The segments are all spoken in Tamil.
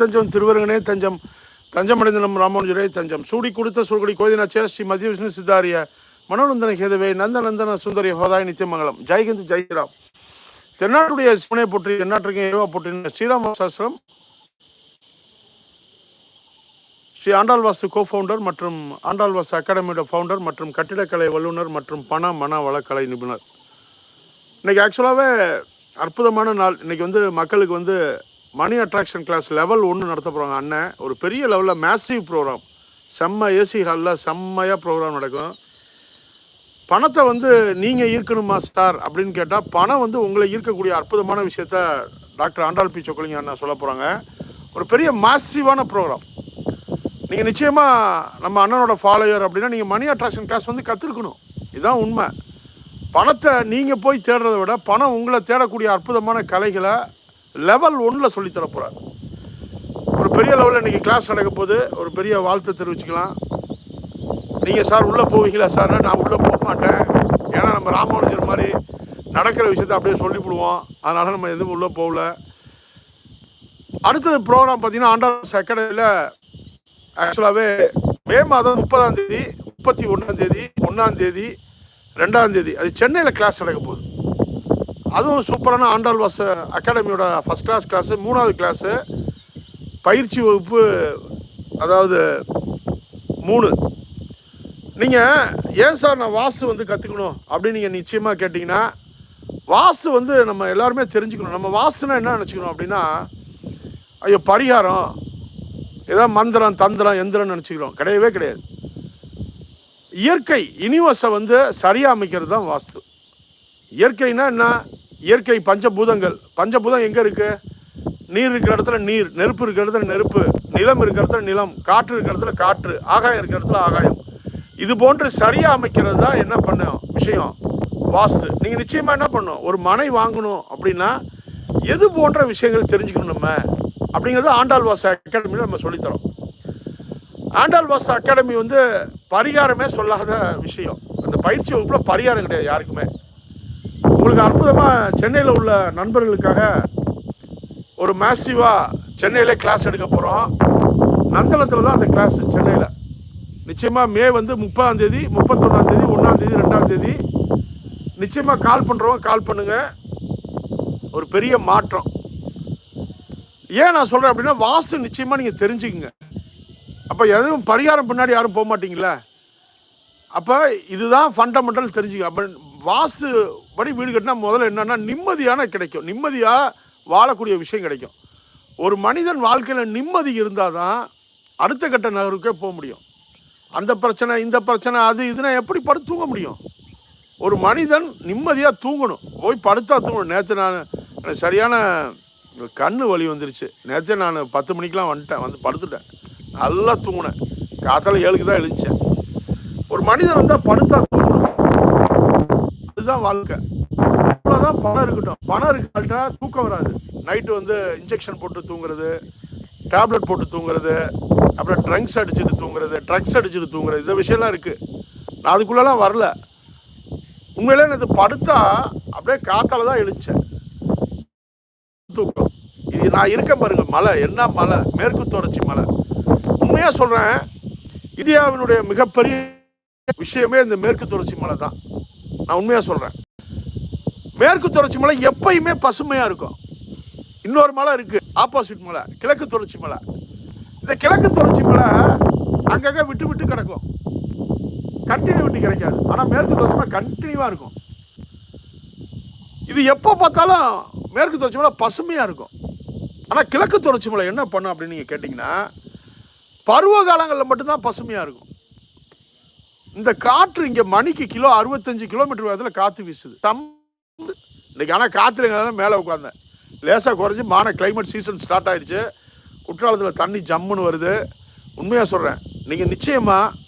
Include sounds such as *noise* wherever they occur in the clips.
தஞ்சம் திருவரங்கனே தஞ்சம். தஞ்சமடைந்தனம் ராமானுஜரே தஞ்சம். சூடி கொடுத்த சூழ்குடி கோதினாச்சே ஸ்ரீ மத்திய விஷ்ணு சித்தாரிய மனோநந்தன கேதவே நந்த நந்தன சுந்தரிய ஹோதாய் நித்தியமங்கலம். ஜெய்ஹிந்த் ஜெய்ராம் தென்னாட்டுடைய சிவனை போற்றி தென்னாட்டுக்கு ஏவா போற்றி ஸ்ரீராம சாஸ்திரம் ஸ்ரீ ஆண்டாள் வாஸ்து கோ ஃபவுண்டர் மற்றும் ஆண்டாள் அகாடமியோட ஃபவுண்டர் மற்றும் கட்டிடக்கலை வல்லுநர் மற்றும் பண மன வளக்கலை நிபுணர். இன்னைக்கு ஆக்சுவலாகவே அற்புதமான நாள். இன்றைக்கி வந்து மக்களுக்கு வந்து மணி அட்ராக்ஷன் கிளாஸ் லெவல் ஒன்று நடத்த போகிறாங்க அண்ணன் ஒரு பெரிய லெவலில் மேசிவ் ப்ரோக்ராம் செம்ம ஏசி ஹாலில் செம்மையாக ப்ரோக்ராம் நடக்கும். பணத்தை வந்து நீங்கள் ஈர்க்கணுமா சார் அப்படின்னு கேட்டால் பணம் வந்து உங்களை ஈர்க்கக்கூடிய அற்புதமான விஷயத்த டாக்டர் ஆண்டாள் பி. சொக்கலிங்க அண்ணா சொல்ல போகிறாங்க ஒரு பெரிய மாசிவான ப்ரோக்ராம் நீங்கள் நிச்சயமாக நம்ம அண்ணனோட ஃபாலோயர் அப்படின்னா நீங்கள் மணி அட்ராக்ஷன் கிளாஸ் வந்து கற்றுருக்கணும் இதுதான் உண்மை. பணத்தை நீங்கள் போய் தேடுறத விட பணம் உங்களை தேடக்கூடிய அற்புதமான கலைகளை லெவல் ஒன்றில் சொல்லித்தர போகிறார் ஒரு பெரிய லெவலில் இன்றைக்கி கிளாஸ் நடக்க போது ஒரு பெரிய வாழ்த்து தெரிவிச்சுக்கலாம். நீங்கள் சார் உள்ளே போவீங்களா சார்? நான் உள்ளே போக மாட்டேன். ஏன்னா நம்ம ராமானுஜர் மாதிரி நடக்கிற விஷயத்தை அப்படியே சொல்லிவிடுவோம். அதனால் நம்ம எதுவும் உள்ளே போகல. அடுத்தது ப்ரோக்ராம் பார்த்தீங்கன்னா ஆண்டாஸ் அகாடமியில் ஆக்சுவலாகவே மே மாதம் முப்பதாம் தேதி முப்பத்தி ஒன்றாம் தேதி ஒன்றாம் தேதி ரெண்டாம் தேதி அது சென்னையில் கிளாஸ் நடக்க போகுது. அதுவும் சூப்பரான ஆண்டாள் வாச அகாடமியோட ஃபஸ்ட் கிளாஸ் கிளாஸு மூணாவது கிளாஸு பயிற்சி வகுப்பு அதாவது மூணு. நீங்கள் ஏன் சார் நான் வாஸ்து வந்து கற்றுக்கணும் அப்படின்னு நீங்கள் நிச்சயமாக கேட்டிங்கன்னா வாஸ்து வந்து நம்ம எல்லாருமே தெரிஞ்சுக்கணும். நம்ம வாசுனா என்ன நினச்சிக்கணும் அப்படின்னா ஐயோ பரிகாரம் ஏதோ மந்திரம் தந்திரம் எந்திரம் நினச்சிக்கிறோம். கிடையவே கிடையாது. இயற்கை யூனிவர்ஸை வந்து சரியாக அமைக்கிறது தான் வாஸ்து. இயற்கைனா என்ன? இயற்கை பஞ்சபூதங்கள். பஞ்சபூதம் எங்கே இருக்குது நீர் இருக்கிற இடத்துல நீர் நெருப்பு இருக்கிற இடத்துல நெருப்பு நிலம் இருக்கிற இடத்துல நிலம் காற்று இருக்கிற இடத்துல காற்று ஆகாயம் இருக்கிற இடத்துல ஆகாயம். இது போன்று சரியாக அமைக்கிறது தான் என்ன பண்ண விஷயம்? வாஸ்து. நீங்கள் நிச்சயமாக என்ன பண்ணும் ஒரு மனை வாங்கணும் அப்படின்னா எது போன்ற விஷயங்கள் தெரிஞ்சுக்கணும் நம்ம? அப்படிங்கிறது ஆண்டாள் வாச அகாடமியில் நம்ம சொல்லித்தரோம். ஆண்டாள் வாச அகாடமி வந்து பரிகாரமே சொல்லாத விஷயம். அந்த பயிற்சி வகுப்பில் பரிகாரம் கிடையாது யாருக்குமே. உங்களுக்கு அற்புதமாக சென்னையில் உள்ள நண்பர்களுக்காக ஒரு மேசிவாக சென்னையில் கிளாஸ் எடுக்க போகிறோம் நந்தனத்தில் தான் அந்த கிளாஸ் சென்னையில். நிச்சயமாக மே வந்து முப்பதாம் தேதி முப்பத்தொன்னாம் தேதி ஒன்றாம் தேதி ரெண்டாம் தேதி. நிச்சயமாக கால் பண்ணுறவங்க கால் பண்ணுங்கள் ஒரு பெரிய மாற்றம். ஏன் நான் சொல்கிறேன் அப்படின்னா வாஸ்து நிச்சயமாக நீங்கள் தெரிஞ்சுக்குங்க. அப்போ எதுவும் பரிகாரம் பின்னாடி யாரும் போக மாட்டீங்களா? அப்போ இதுதான் ஃபண்டமெண்டல் தெரிஞ்சுக்க அப்போ வாஸ்து படி வீடு கட்டினா முதல்ல என்னென்னா நிம்மதியான கிடைக்கும். நிம்மதியாக வாழக்கூடிய விஷயம் கிடைக்கும். ஒரு மனிதன் வாழ்க்கையில் நிம்மதி இருந்தால் தான் அடுத்த கட்ட நகருக்கே போக முடியும். அந்த பிரச்சனை இந்த பிரச்சனை அது இதுனா எப்படி படுத்து தூங்க முடியும்? ஒரு மனிதன் நிம்மதியாக தூங்கணும். போய் படுத்தா தூங்கணும். நேற்று நான் எனக்கு சரியான கண்ணு வலி வந்துருச்சு. நேற்று நான் பத்து மணிக்கெலாம் வந்துட்டேன். வந்து படுத்துட்டேன். நல்லா தூங்கினேன். காத்தால ஏழுக்கு தான் எழுந்தேன். ஒரு மனிதன் வந்தால் படுத்தா அதுதான் வாழ்க்கை. அவ்வளோதான் பணம் இருக்கட்டும். பணம் இருக்காட்டா தூக்கம் வராது. நைட்டு வந்து இன்ஜெக்ஷன் போட்டு தூங்குறது டேப்லெட் போட்டு தூங்குறது அப்புறம் ட்ரங்க்ஸ் அடிச்சுட்டு தூங்குறது ட்ரக்ஸ் அடிச்சுட்டு தூங்குறது இந்த விஷயம்லாம் இருக்குது நான் அதுக்குள்ளெல்லாம் வரல. உண்மையிலே எனக்கு படுத்தா அப்படியே காத்தால தான் எழுச்சேன் தூக்கம். இது நான் இருக்க பாருங்க மலை. என்ன மலை? மேற்கு தொடர்ச்சி மலை. உண்மையாக சொல்கிறேன் இந்தியாவினுடைய மிகப்பெரிய விஷயமே இந்த மேற்கு தொடர்ச்சி மலை தான் நான் உண்மையாக சொல்கிறேன் மேற்கு தொடர்ச்சி மலை எப்பயுமே பசுமையாக இருக்கும். இன்னொரு மலை இருக்குது ஆப்போசிட் மலை கிழக்கு தொடர்ச்சி மலை. இந்த கிழக்கு தொடர்ச்சி மலை அங்கங்கே விட்டு விட்டு கிடக்கும். கண்டினியூட்டி கிடைக்காது. ஆனால் மேற்கு தொடர்ச்சி மலை கண்டினியூவாக இருக்கும். இது எப்போ பார்த்தாலும் மேற்கு தொடர்ச்சி மலை பசுமையாக இருக்கும். ஆனால் கிழக்கு தொடர்ச்சி மலை என்ன பண்ணும் அப்படின்னு நீங்கள் கேட்டிங்கன்னா பருவ காலங்களில் மட்டும்தான் பசுமையாக இருக்கும். இந்த காற்று இங்கே மணிக்கு கிலோ அறுபத்தஞ்சு கிலோமீட்டர் வேகத்தில் காற்று வீசுது. தம் இன்னைக்கு ஆனால் காற்று எங்களால் மேலே உட்காந்தேன் லேசாக குறைஞ்சி மான கிளைமேட் சீசன் ஸ்டார்ட் ஆயிடுச்சு. குற்றாலத்தில் தண்ணி ஜம்முன்னு வருது. உண்மையாக சொல்கிறேன் நீங்கள் நிச்சயமாக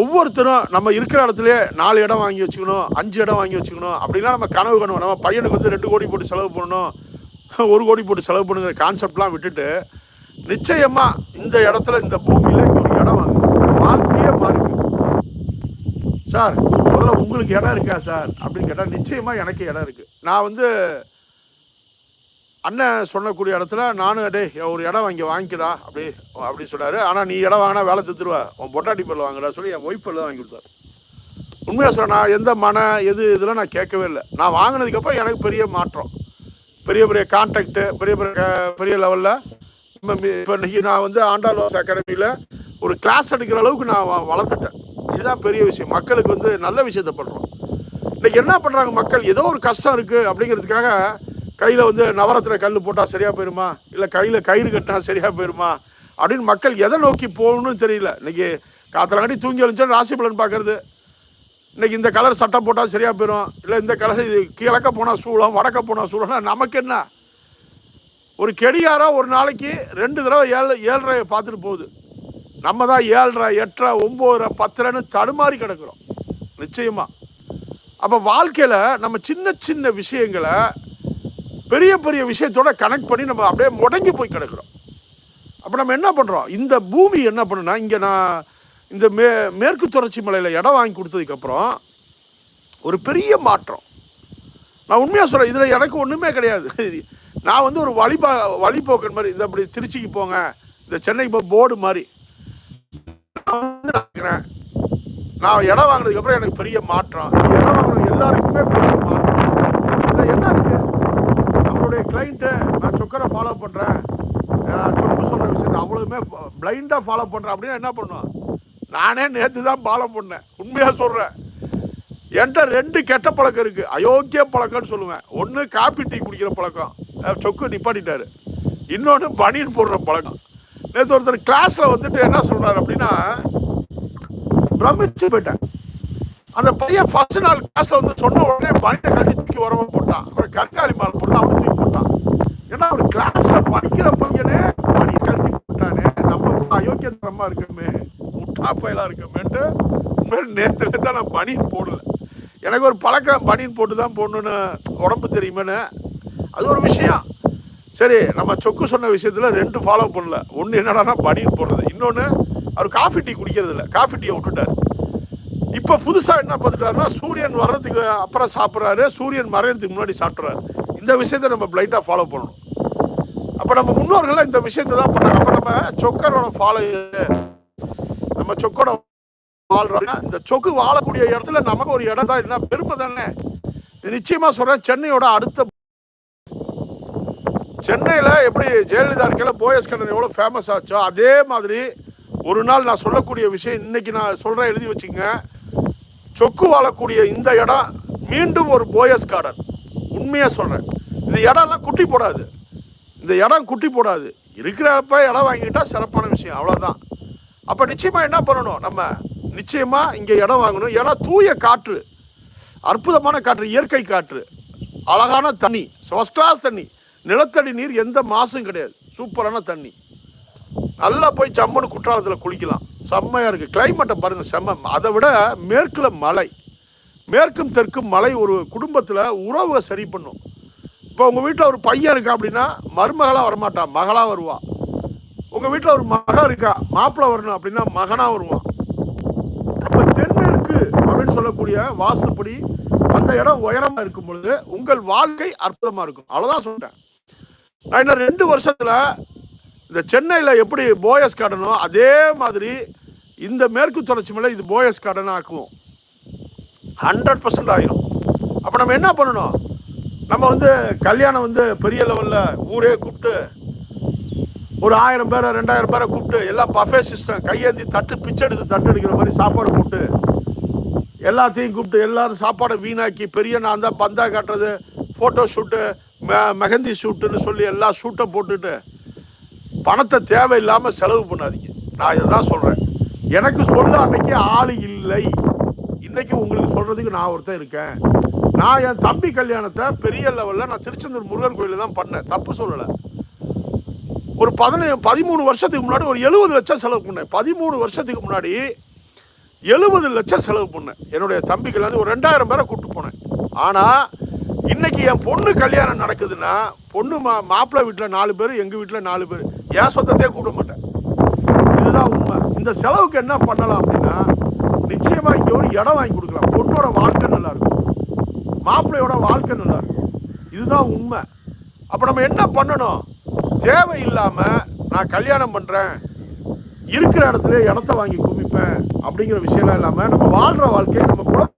ஒவ்வொருத்தரும் நம்ம இருக்கிற இடத்துல நாலு இடம் வாங்கி வச்சுக்கணும் அஞ்சு இடம் வாங்கி வச்சுக்கணும் அப்படின்னா நம்ம கனவு கனவு நம்ம பையனுக்கு வந்து ரெண்டு கோடி போட்டு செலவு பண்ணணும். ஒரு கோடி போட்டு செலவு பண்ணுங்கிற கான்செப்ட்லாம் விட்டுட்டு நிச்சயமாக இந்த இடத்துல இந்த பூமியில் இங்கே ஒரு இடம் வாங்கணும். வாழ்க்கையே மாறி சார் முதல்ல உங்களுக்கு இடம் இருக்கா சார்? அப்படின்னு கேட்டால் நிச்சயமாக எனக்கு இடம் இருக்குது நான் வந்து அண்ணன் சொன்னக்கூடிய இடத்துல நானும் டேய் ஒரு இடம் இங்கே வாங்கிக்கிறா அப்படி அப்படின்னு சொன்னார். ஆனால் நீ இடம் வாங்கினா வேலை தத்துருவா உன் பொட்டாட்டி பல்ல வாங்குறா சொல்லி என் ஒய்ஃப் பல்ல வாங்கி கொடுத்தாரு. உண்மையாக சொல்ல நான் எந்த மன எது இதெல்லாம் நான் கேட்கவே இல்லை. நான் வாங்கினதுக்கப்புறம் எனக்கு பெரிய மாற்றம். பெரிய பெரிய கான்ட்ராக்டு பெரிய பெரிய பெரிய லெவலில் இப்போ இன்னைக்கு நான் வந்து ஆண்டாள் அகாடமியில் ஒரு கிளாஸ் எடுக்கிற அளவுக்கு நான் வளர்த்துட்டேன். இதுதான் பெரிய விஷயம். மக்களுக்கு வந்து நல்ல விஷயத்த பண்ணுறோம் இன்றைக்கி என்ன பண்ணுறாங்க மக்கள்? ஏதோ ஒரு கஷ்டம் இருக்குது அப்படிங்கிறதுக்காக கையில் வந்து நவரத்தின கல் போட்டால் சரியாக போயிருமா? இல்லை கையில் கயிறு கட்டினா சரியாக போயிருமா? அப்படின்னு மக்கள் எதை நோக்கி போகணும்னு தெரியல. இன்றைக்கி காத்திராண்டி தூங்கி எழுந்தா ராசி பலன் பார்க்குறது இன்றைக்கி இந்த கலர் சட்டை போட்டால் சரியாக போயிடும் இல்லை இந்த கலர் இது கிழக்க போனால் சூளம் வடக்க போனால் சூளம்னா நமக்கு என்ன? ஒரு கெடிகாரம் ஒரு நாளைக்கு ரெண்டு தடவை ஏழு ஏழரை பார்த்துட்டு போகுது. நம்ம தான் ஏழரை எட்டரை ஒம்போதரை பத்தரைன்னு தடுமாறி கிடக்குறோம். நிச்சயமாக அப்போ வாழ்க்கையில் நம்ம சின்ன சின்ன விஷயங்களை பெரிய பெரிய விஷயத்தோட கனெக்ட் பண்ணி நம்ம அப்படியே முடங்கி போய் கிடக்குறோம். அப்போ நம்ம என்ன பண்ணுறோம் இந்த பூமி என்ன பண்ணுனா இங்கே நான் இந்த மே மேற்கு தொடர்ச்சி மலையில் இடம் வாங்கி கொடுத்ததுக்கப்புறம் ஒரு பெரிய மாற்றம். நான் உண்மையாக சொல்கிறேன் இதில் எனக்கு ஒன்றுமே கிடையாது. நான் வந்து ஒரு வழிபா வழிபோக்கன் மாதிரி இந்த அப்படி திருச்சிக்கு போங்க இந்த சென்னைக்கு இப்போ போர்டு மாதிரி. நான் வந்து நினைக்கிறேன் நான் இடம் வாங்கினதுக்கப்புறம் எனக்கு பெரிய மாற்றம். இடம் வாங்கின எல்லாருக்குமே பெரிய மாற்றம். என்ன இருக்கு? நம்மளுடைய கிளைண்ட்டு நான் சொக்கரை ஃபாலோ பண்ணுறேன் சொக்கு சொல்கிற விஷயத்தை அவ்வளவுமே பிளைண்டாக ஃபாலோ பண்ணுறேன் அப்படின்னா என்ன பண்ணுவேன்? நானே நேற்று தான் ஃபாலோ பண்ணேன். உண்மையாக சொல்கிறேன் என்கிட்ட ரெண்டு கெட்ட பழக்கம் இருக்குது அயோக்கிய பழக்கம்னு சொல்லுவேன். ஒன்று காப்பி டீ குடிக்கிற பழக்கம். சொக்கு நிப்பாட்டிட்டாரு. இன்னொன்று பனியன் போடுற பழக்கம். நேற்று ஒருத்தர் கிளாஸில் வந்துட்டு என்ன சொல்கிறாரு அப்படின்னா பிரமிச்சு போயிட்டேன் அந்த பையன் ஃபர்ஸ்ட் நாள் கிளாஸில் வந்து சொன்ன உடனே பனிட்ட கட்டி தூக்கி உரம போட்டான். அப்புறம் கற்காரி மாலை போட்டு அவன் தூக்கி போட்டான். ஏன்னா ஒரு கிளாஸில் படிக்கிற பையனே பனி கழட்டி போட்டானே நம்ம அயோக்கியத்தனமாக இருக்குமே முட்டா பயலாக இருக்குமேன்ட்டு உண்மையில தான் நான் பனியன் போடல. எனக்கு ஒரு பழக்கம் பனின்னு போட்டு தான் போடணுன்னு உடம்பு தெரியுமேன்னு. அது ஒரு விஷயம். சரி நம்ம சொக்கு சொன்ன விஷயத்தில் ரெண்டு ஃபாலோ பண்ணல. ஒன்று என்னடான்னா பனியன் போடுறது. இன்னொன்று அவர் காஃபி டீ குடிக்கிறது இல்லை காஃபி டீயை விட்டுட்டார். இப்போ புதுசாக என்ன பார்த்துட்டாருன்னா சூரியன் வர்றதுக்கு அப்புறம் சாப்பிட்றாரு. சூரியன் மறையறதுக்கு முன்னாடி சாப்பிட்றாரு. இந்த விஷயத்தை நம்ம பிளைட்டாக ஃபாலோ பண்ணணும். அப்போ நம்ம முன்னோர்கள்லாம் இந்த விஷயத்தை தான் பண்ணாங்க. அப்போ நம்ம சொக்கரோட ஃபாலோ நம்ம சொக்கோட வாழ்றோம்னா இந்த சொக்கு வாழக்கூடிய இடத்துல நமக்கு ஒரு இடம் தான். என்ன பெருமை தானே? நிச்சயமாக சொல்கிறேன் சென்னையோட அடுத்த சென்னையில் எப்படி ஜெயலலிதா இருக்கையில் போயஸ் கண்ணன் எவ்வளோ ஃபேமஸ் ஆச்சோ அதே மாதிரி ஒரு நாள் நான் சொல்லக்கூடிய விஷயம் இன்னைக்கு நான் சொல்கிறேன் எழுதி வச்சுங்க. சொக்கு வாழக்கூடிய இந்த இடம் மீண்டும் ஒரு போயஸ் கார்டன். உண்மையாக சொல்கிறேன் இந்த இடம்லாம் குட்டி போடாது. இந்த இடம் குட்டி போடாது. இருக்கிறப்ப இடம் வாங்கிட்டா சிறப்பான விஷயம் அவ்வளோதான் அப்போ நிச்சயமாக என்ன பண்ணணும்? நம்ம நிச்சயமாக இங்கே இடம் வாங்கணும். ஏன்னா தூய காற்று அற்புதமான காற்று இயற்கை காற்று அழகான தண்ணி ஃபஸ்ட் கிளாஸ் தண்ணி. நிலத்தடி நீர் எந்த மாசும் கிடையாது. சூப்பரான தண்ணி. நல்லா போய் சம்மனு குற்றாலத்தில் குளிக்கலாம். செம்மையாக இருக்குது கிளைமேட்டை பாருங்கள் செம்ம. அதை விட மேற்கில் மலை. மேற்கும் தெற்கும் மலை ஒரு குடும்பத்தில் உறவை சரி பண்ணும். இப்போ உங்கள் வீட்டில் ஒரு பையன் இருக்கா அப்படின்னா மருமகளாக வரமாட்டான் மகளாக வருவா. உங்கள் வீட்டில் ஒரு மகன் இருக்கா மாப்பிள்ளை வரணும் அப்படின்னா மகனாக வருவான் அப்போ தென்மேற்கு அப்படின்னு சொல்லக்கூடிய வாஸ்துப்படி அந்த இடம் உயரமாக இருக்கும் பொழுது உங்கள் வாழ்க்கை அற்புதமாக இருக்கும். அவ்வளோதான் சொல்லிட்டேன் நான் இன்னும் ரெண்டு வருஷத்தில் இந்த சென்னையில் எப்படி போயஸ் கார்டனோ அதே மாதிரி இந்த மேற்கு தொடர்ச்சி மலை இது போயஸ் கார்டன் ஆக்குவோம். ஹண்ட்ரட் பர்சன்ட் ஆகிரும் அப்போ நம்ம என்ன பண்ணணும்? நம்ம வந்து கல்யாணம் வந்து பெரிய லெவலில் ஊரே கூப்பிட்டு ஒரு ஆயிரம் பேரை ரெண்டாயிரம் பேரை கூப்பிட்டு எல்லாம் பஃபே சிஸ்டம் கையேந்தி தட்டு பிச்சை எடுத்து தட்டு எடுக்கிற மாதிரி சாப்பாடு போட்டு எல்லாத்தையும் கூப்பிட்டு எல்லாரும் சாப்பாடை வீணாக்கி பெரிய நான் தான் பந்தா காட்டுறது ஃபோட்டோ ஷூட்டு மெஹந்தி ஷூட்டுன்னு சொல்லி எல்லா ஷூட்டை போட்டுட்டு பணத்தை தேவையில்லாமல் செலவு பண்ணாதீங்க. நான் இதை தான் சொல்கிறேன் எனக்கு சொல்ல அன்னைக்கு ஆள் இல்லை. இன்றைக்கி உங்களுக்கு சொல்கிறதுக்கு நான் ஒருத்தன் இருக்கேன். நான் என் தம்பி கல்யாணத்தை பெரிய லெவலில் நான் திருச்செந்தூர் முருகன் கோயிலில் தான் பண்ணேன். தப்பு சொல்லலை. ஒரு பதினே பதிமூணு வருஷத்துக்கு முன்னாடி ஒரு எழுபது லட்சம் செலவு பண்ணேன். பதிமூணு வருஷத்துக்கு முன்னாடி எழுபது லட்சம் செலவு பண்ணேன். என்னுடைய தம்பிக்கு வந்து ஒரு ரெண்டாயிரம் பேரை கூப்பிட்டு போனேன். ஆனால் இன்னைக்கு என் பொண்ணு கல்யாணம் நடக்குதுன்னா பொண்ணு மா மாப்பிள்ளை வீட்டில் நாலு பேர் எங்கள் வீட்டில் நாலு பேர். என் சொத்தத்தையே கூப்பிட மாட்டேன். இதுதான் உண்மை. இந்த செலவுக்கு என்ன பண்ணலாம் அப்படின்னா நிச்சயமாக இங்கே ஒரு இடம் வாங்கி கொடுக்கலாம். பொண்ணோட வாழ்க்கை நல்லா இருக்கும். மாப்பிள்ளையோட வாழ்க்கை நல்லா இருக்கும். இதுதான் உண்மை. அப்போ நம்ம என்ன பண்ணணும்? தேவை இல்லாமல் நான் கல்யாணம் பண்ணுறேன் இருக்கிற இடத்துல இடத்த வாங்கி குவிப்பேன் அப்படிங்கிற விஷயம்லாம் இல்லாமல் நம்ம வாழ்கிற வாழ்க்கையை நம்ம குழந்தை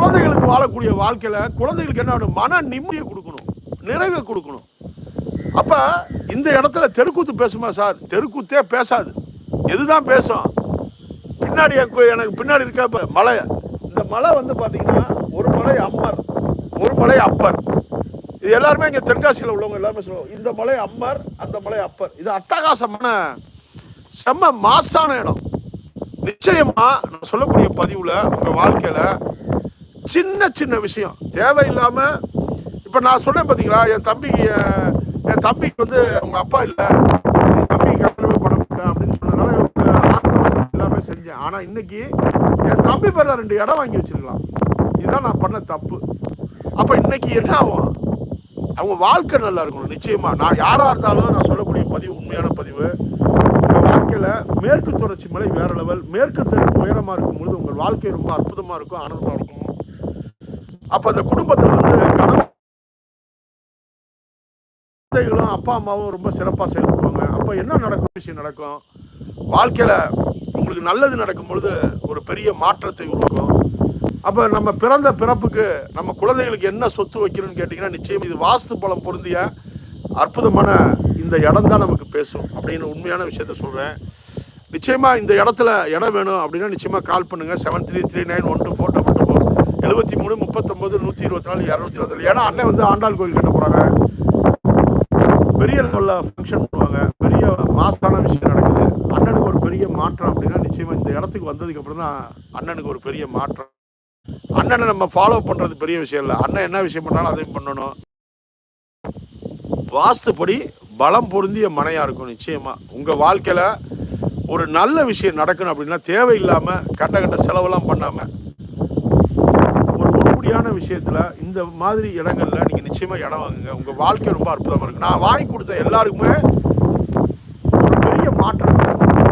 குழந்தைகளுக்கு வாழக்கூடிய வாழ்க்கையில் குழந்தைகளுக்கு என்ன வேணும்? மன நிம்மதியை கொடுக்கணும். நிறைவை கொடுக்கணும். அப்போ இந்த இடத்துல தெருக்கூத்து பேசுமா சார்? தெருக்கூத்தே பேசாது. எதுதான் பேசும்? பின்னாடி எனக்கு- பின்னாடி இருக்க இப்போ மலை. இந்த மலை வந்து பார்த்தீங்கன்னா ஒரு மலை அம்மர் ஒரு மலை அப்பர். இது எல்லாருமே இங்கே தென்காசியில் உள்ளவங்க எல்லாருமே சொல்லுவாங்க இந்த மலை அம்மர் அந்த மலை அப்பர். இது அட்டகாசமான செம்ம மாசான இடம். நிச்சயமாக நான் சொல்லக்கூடிய பதிவில் உங்கள் வாழ்க்கையில் சின்ன சின்ன விஷயம். தேவையில்லாம இப்ப நான் சொன்னேன் பாத்தீங்களா என் தம்பி என் தம்பிக்கு வந்து அவங்க அப்பா இல்ல என் தம்பி கல்யாணமே பண்ண முடியல அப்படின்னு சொன்னதுனால எல்லாமே செஞ்சேன். ஆனா இன்னைக்கு என் தம்பி பேர்ல ரெண்டு இடம் வாங்கி வச்சிருக்கலாம். இதுதான் நான் பண்ண தப்பு. அப்ப இன்னைக்கு என்ன ஆகும்? அவங்க வாழ்க்கை நல்லா இருக்கணும் நிச்சயமா. நான் யாரா இருந்தாலும் நான் சொல்லக்கூடிய பதிவு உண்மையான பதிவு. உங்க வாழ்க்கையில மேற்கு தொடர்ச்சி மலை வேற லெவல் மேற்கு தெற்கு உயரமா இருக்கும் பொழுது உங்கள் வாழ்க்கை ரொம்ப அற்புதமா இருக்கும் ஆனந்தமா இருக்கும். அப்ப அந்த குடும்பத்துல வந்து கணவன் குழந்தைகளும் *unintelligible* அப்பா அம்மாவும் ரொம்ப சிறப்பா செயல்படுவாங்க. அப்ப என்ன நடக்கும்? விஷயம் நடக்கும். வாழ்க்கையில உங்களுக்கு நல்லது நடக்கும் பொழுது ஒரு பெரிய மாற்றத்தை உருவாக்கும். அப்ப நம்ம பிறந்த பிறப்புக்கு நம்ம குழந்தைகளுக்கு என்ன சொத்து வைக்கணும்னு கேட்டிங்கன்னா நிச்சயம் இது வாஸ்து பலம் பொருந்திய அற்புதமான இந்த இடம் தான் நமக்கு பேசும் அப்படின்னு உண்மையான விஷயத்த சொல்றேன். நிச்சயமா இந்த இடத்துல இடம் வேணும் அப்படின்னா நிச்சயமா கால் பண்ணுங்க. Seven three three nine one two two four எழுபத்தி மூணு முப்பத்தொம்பது நூற்றி இருபத்தி நாலு இரநூத்தி இருபத்தி நாலு. ஏன்னா அண்ணன் வந்து ஆண்டாள் கோயில் கட்ட போகிறாங்க பெரிய லெவலில் ஃபங்க்ஷன் பண்ணுவாங்க. பெரிய மாசான விஷயம் நடக்குது. அண்ணனுக்கு ஒரு பெரிய மாற்றம் அப்படின்னா நிச்சயமாக இந்த இடத்துக்கு வந்ததுக்கு அப்புறம் தான் அண்ணனுக்கு ஒரு பெரிய மாற்றம். அண்ணனை நம்ம ஃபாலோ பண்ணுறது பெரிய விஷயம் இல்லை. அண்ணன் என்ன விஷயம் பண்ணாலும் அதையும் பண்ணணும். வாஸ்துப்படி பலம் பொருந்திய மனையா இருக்கும் நிச்சயமாக உங்கள் வாழ்க்கையில் ஒரு நல்ல விஷயம் நடக்கணும் அப்படின்னா தேவையில்லாமல் கண்ட கண்ட செலவெல்லாம் பண்ணாமல் ஒரு விஷயத்தில் இந்த மாதிரி இடங்களில் நீங்கள் நிச்சயமாக இடம் வாங்குங்க. உங்கள் வாழ்க்கை ரொம்ப அற்புதமாக இருக்குது நான் வாங்கி கொடுத்த எல்லாருக்குமே ஒரு பெரிய மாற்றம்.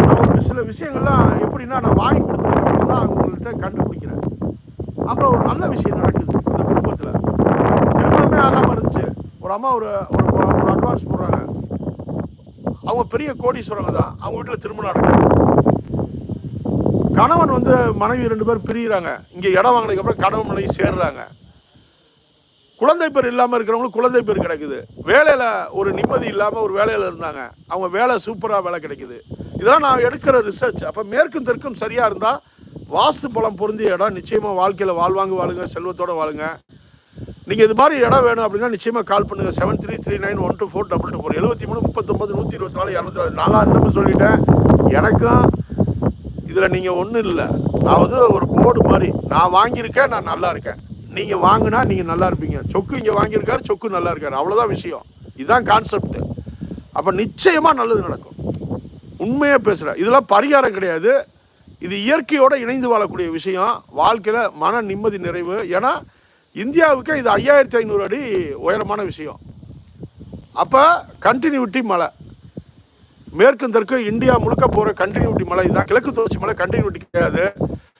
நான் ஒரு சில விஷயங்கள்லாம் எப்படின்னா நான் வாங்கி கொடுத்தது அப்படின்னா அவங்கள்ட்ட கண்டுபிடிக்கிறேன். அப்புறம் ஒரு நல்ல விஷயம் நடக்குது இந்த குடும்பத்தில். திருமணமே ஆகாமல் இருந்துச்சு. ஒரு அம்மா ஒரு ஒரு ஒரு அட்வான்ஸ் போடுறாங்க. அவங்க பெரிய கோடீஸ்வரங்க தான். அவங்க வீட்டில் திருமணம் நடக்குது. கணவன் வந்து மனைவி ரெண்டு பேர் பிரிகிறாங்க இங்கே இடம் வாங்கினதுக்கப்புறம் கணவன் மனைவி சேர்றாங்க. குழந்தை பேர் இல்லாமல் இருக்கிறவங்களுக்கு குழந்தை பேர் கிடைக்குது. வேலையில் ஒரு நிம்மதி இல்லாமல் ஒரு வேலையில் இருந்தாங்க. அவங்க வேலை சூப்பராக வேலை கிடைக்குது. இதெல்லாம் நான் எடுக்கிற ரிசர்ச் அப்போ மேற்கும் தெற்கும் சரியாக இருந்தால் வாஸ்து பலம் பொருந்திய இடம் நிச்சயமாக வாழ்க்கையில் வாழ்வாங்க வாழுங்க செல்வத்தோட வாழுங்க. நீங்கள் இது மாதிரி இடம் வேணும் அப்படின்னா நிச்சயமாக கால் பண்ணுங்கள் seven three three nine one two four double two four எழுபத்தி மூணு முப்பத்தொம்பது நூற்றி இருபத்தி நாலு இரநூத்தி நாலாம் இன்னமும் சொல்லிட்டேன். எனக்கும் இதில் நீங்கள் ஒன்றும் இல்லை. நான் வந்து ஒரு போர்டு மாதிரி. நான் வாங்கியிருக்கேன் நான் நல்லா இருக்கேன். நீங்கள் வாங்கினா நீங்கள் நல்லா இருப்பீங்க. சொக்கு இங்கே வாங்கியிருக்காரு சொக்கு நல்லா இருக்காரு. அவ்வளோதான் விஷயம். இதுதான் கான்செப்ட் அப்போ நிச்சயமாக நல்லது நடக்கும். உண்மையாக பேசுகிறேன் இதெல்லாம் பரிகாரம் கிடையாது. இது இயற்கையோடு இணைந்து வாழக்கூடிய விஷயம். வாழ்க்கையில் மன நிம்மதி நிறைவு. ஏன்னா இந்தியாவுக்கு இது ஐயாயிரத்தி ஐநூறு அடி உயரமான விஷயம். அப்போ கண்டினியூட்டி மலை மேற்கும் தெற்கும் இந்தியா முழுக்க போகிற கண்டினியூட்டி மலை தான் கிழக்கு தொடர்ச்சி மலை கண்டினியூட்டி கிடையாது.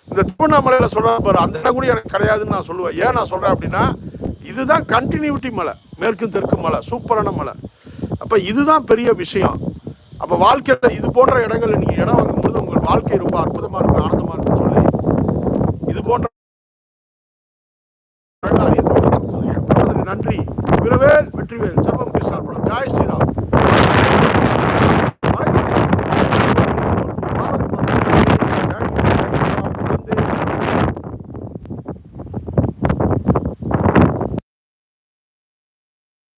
இந்த திருவண்ணாமலையில் சொல்கிற பாரு அந்த இடம் கூட எனக்கு கிடையாதுன்னு நான் சொல்லுவேன். ஏன் நான் சொல்கிறேன் அப்படின்னா இதுதான் கண்டினியூட்டி மலை மேற்கும் தெற்கு மலை சூப்பரான மலை. அப்போ இதுதான் பெரிய விஷயம். அப்போ வாழ்க்கையில் இது போன்ற இடங்களில் நீங்கள் இடம் வாங்கும்போது உங்கள் வாழ்க்கை ரொம்ப அற்புதமாக இருக்கும் ஆனந்தமாக இருக்கும்னு சொல்லி இது போன்ற நன்றி. வீரவேல் வெற்றிவேல் சர்வம் கிருஷ்ணார்பணம் ஜாய் ஸ்ரீராம்.